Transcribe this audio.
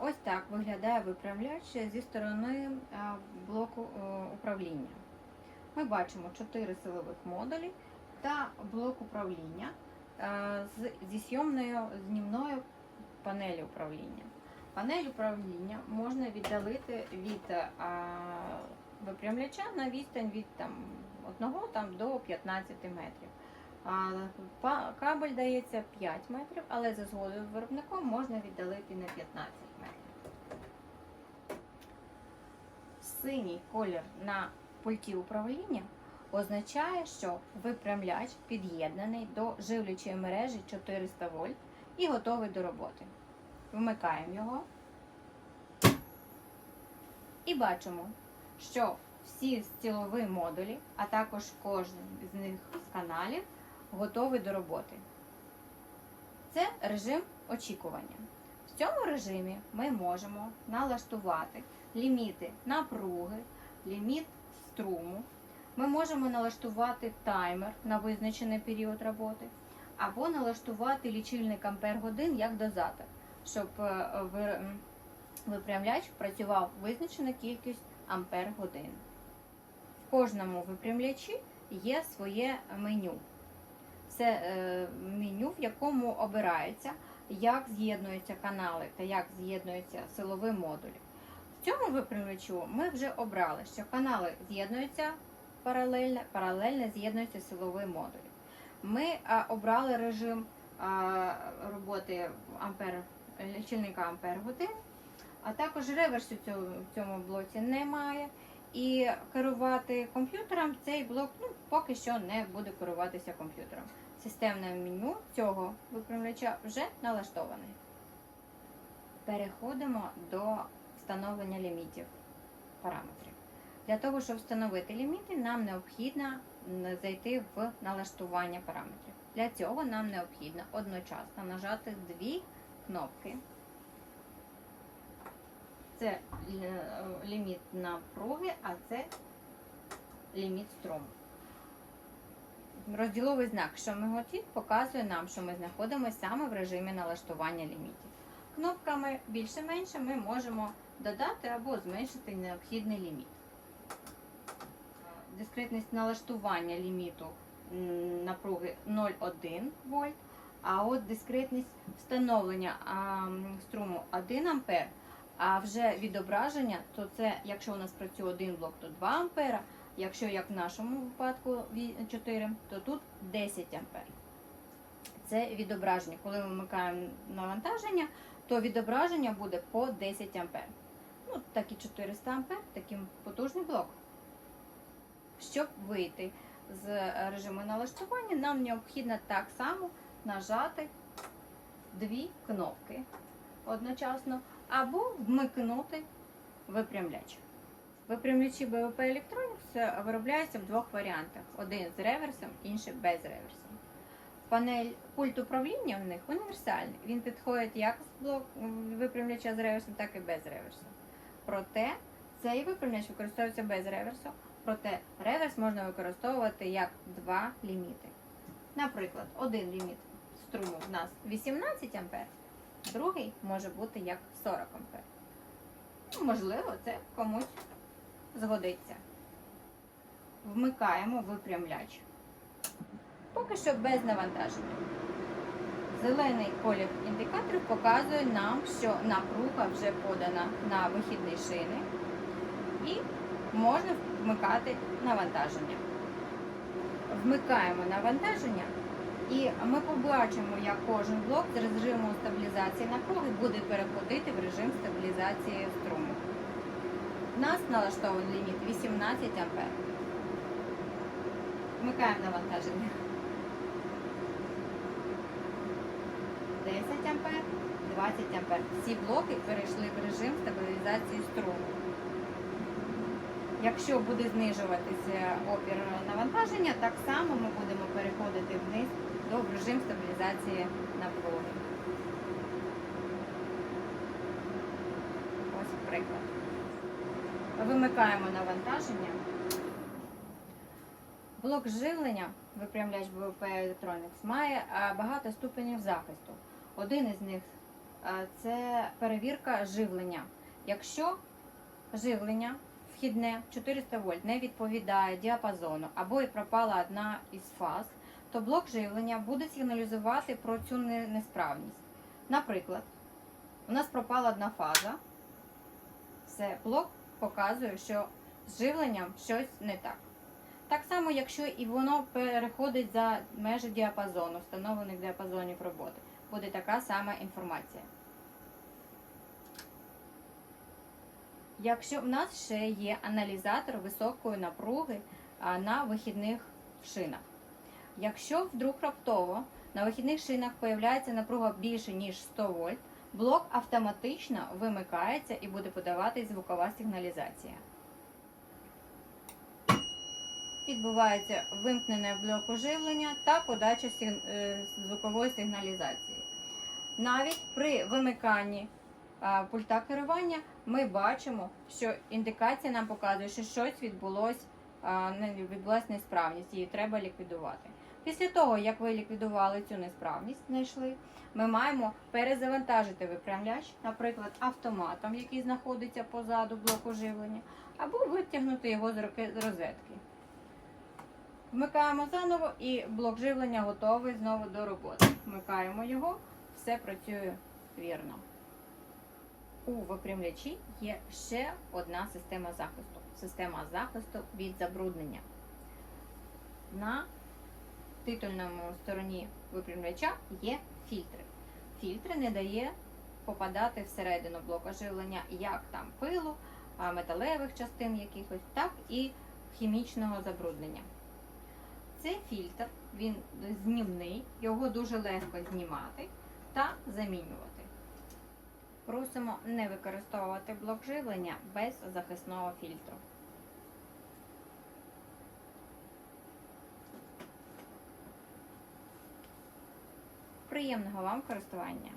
Ось так виглядає виправляч зі сторони блоку е, управління. Ми бачимо 4 силових модулі та блок управління е, зі зйомною знімною панелі управління. Панель управління можна віддалити від випрямляча на відстань від там, 1 там, до 15 метрів. Кабель дається 5 метрів, але за згодою виробником можна віддалити на 15 метрів. Синій колір на пульті управління означає, що випрямляч під'єднаний до живлячої мережі 400 вольт і готовий до роботи. Вмикаємо його і бачимо, що всі стілові модулі, а також кожен з них з каналів готовий до роботи. Це режим очікування. В цьому режимі ми можемо налаштувати ліміти напруги, ліміт струму. Ми можемо налаштувати таймер на визначений період роботи, або налаштувати лічильник ампер годин як дозатор, щоб е, випрямляч працював визначену кількість ампер годин. В кожному випрямлячі є своє меню. Це е, меню, в якому обирається, як з'єднуються канали та як з'єднуються силові модулі. В цьому випрямлячу ми вже обрали, що канали з'єднуються паралельно, паралельно з'єднуються силові модулі. Ми обрали режим роботи ампер, лічильника ампер годин, а також реверсу в цьому блоці немає. І керувати комп'ютером цей блок ну, поки що не буде керуватися комп'ютером. Системне меню цього випрямляча вже налаштоване. Переходимо до встановлення лімітів параметрів. Для того, щоб встановити ліміти, нам необхідно зайти в налаштування параметрів. Для цього нам необхідно одночасно нажати дві кнопки. Це е, ліміт напруги, а це ліміт струму. Розділовий знак, що миготить, показує нам, що ми знаходимося саме в режимі налаштування лімітів. Кнопками більше-менше ми можемо додати або зменшити необхідний ліміт. Дискретність налаштування ліміту напруги 0,1 вольт, а от дискретність встановлення струму 1 ампер, а вже відображення, то це, якщо у нас працює один блок, то 2 ампера, якщо як в нашому випадку 4, то тут 10 ампер. Це відображення. Коли ми вмикаємо навантаження, то відображення буде по 10 ампер. Ну, так і 400 ампер, такий потужний блок. Щоб вийти з режиму налаштування, нам необхідно так само нажати дві кнопки одночасно або вмикнути випрямляч. Випрямлячі БВП Electronics виробляються в двох варіантах: один з реверсом, інший без реверсу. Панель пульт управління в них універсальний. Він підходить як з блок випрямляча з реверсом, так і без реверсу. Проте цей випрямляч використовується без реверсу, проте реверс можна використовувати як два ліміти. Наприклад, один ліміт струму в нас 18 А, другий може бути як 40 А. Ну, можливо, це комусь згодиться. Вмикаємо випрямляч. Поки що без навантаження. Зелений колір індикаторів показує нам, що напруга вже подана на вихідні шини і можна вмикати навантаження. Вмикаємо навантаження і ми побачимо, як кожен блок з режиму стабілізації напруги буде переходити в режим стабілізації. У нас налаштований ліміт 18 А. Вмикаємо навантаження. 10 А, 20 А. Всі блоки перейшли в режим стабілізації струму. Якщо буде знижуватися опір навантаження, так само ми будемо переходити вниз до режим стабілізації напруги. Ось приклад. Вимикаємо навантаження. Блок живлення, випрямляч БВП Electronics, має багато ступенів захисту. Один із них е, це перевірка живлення. Якщо живлення вхідне 400 вольт не відповідає діапазону або і пропала одна із фаз, то блок живлення буде сигналізувати про цю несправність. Наприклад, у нас пропала одна фаза, все, блок показує, що з живленням щось не так. Так само, якщо і воно переходить за межі діапазону, встановлених діапазонів роботи, буде така сама інформація. Якщо в нас ще є аналізатор високої напруги на вихідних шинах. Якщо вдруг раптово на вихідних шинах появляється напруга більше ніж 100 вольт, блок автоматично вимикається і буде подавати звукова сигналізація. Відбувається вимкнене блоку живлення та подача е, звукової сигналізації. Навіть при вимиканні пульта керування ми бачимо, що індикація нам показує, що щось відбулось, відбулась несправність, її треба ліквідувати. Після того, як ви ліквідували цю несправність, знайшли, ми маємо перезавантажити випрямляч, наприклад, автоматом, який знаходиться позаду блоку живлення, або витягнути його з розетки. Вмикаємо заново і блок живлення готовий знову до роботи. Вмикаємо його, все працює вірно. У випрямлячі є ще одна система захисту. Система захисту від забруднення. На титульному стороні випрямляча є фільтри. Фільтри не дає попадати всередину блока живлення як там пилу, металевих частин якихось, так і хімічного забруднення. Цей фільтр, він знімний, його дуже легко знімати та замінювати. Просимо не використовувати блок живлення без захисного фільтру. Приємного вам користування!